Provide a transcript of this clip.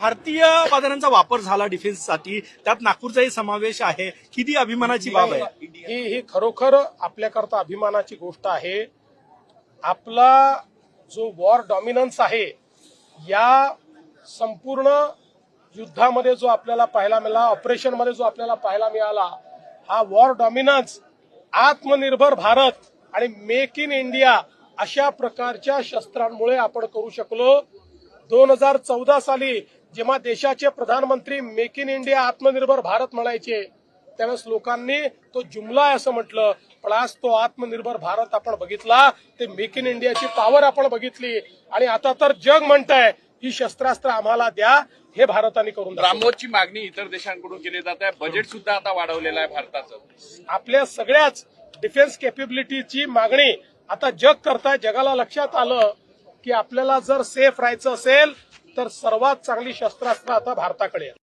भारतीय बाजारांचा वापर झाला डिफेन्ससाठी त्यात नागपूरचाही समावेश आहे. किती अभिमानाची बाब आहे. ही ही खरोखर आपल्याकरता अभिमानाची गोष्ट आहे. आपला जो वॉर डॉमिनन्स आहे या संपूर्ण युद्धामध्ये जो आपल्याला पाहायला मिळाला ऑपरेशनमध्ये जो आपल्याला पाहायला मिळाला हा वॉर डॉमिनन्स आत्मनिर्भर भारत आणि मेक इन इंडिया अशा प्रकारच्या शस्त्रांमुळे आपण करू शकलो. दोन हजार चौदा साली जेव्हा देशाचे प्रधानमंत्री मेक इन इंडिया आत्मनिर्भर भारत म्हणायचे त्यावेळेस लोकांनी तो जुमला आहे असं म्हटलं. पण आज तो आत्मनिर्भर भारत आपण बघितला ते मेक इन इंडियाची पॉवर आपण बघितली. आणि आता तर जग म्हणतंय ही शस्त्रास्त्र आम्हाला द्या हे भारताने करून. ब्राह्मोसची मागणी इतर देशांकडून केली जात. आहे बजेट सुद्धा आता वाढवलेलं आहे भारताचं. आपल्या सगळ्याच डिफेन्स कॅपेबिलिटीची मागणी आता जग करताय. जगाला लक्षात आलं की आपल्याला जर सेफ राहायचं असेल तर सर्वात चांगली शस्त्रास्त्र आता भारताकडे आहे.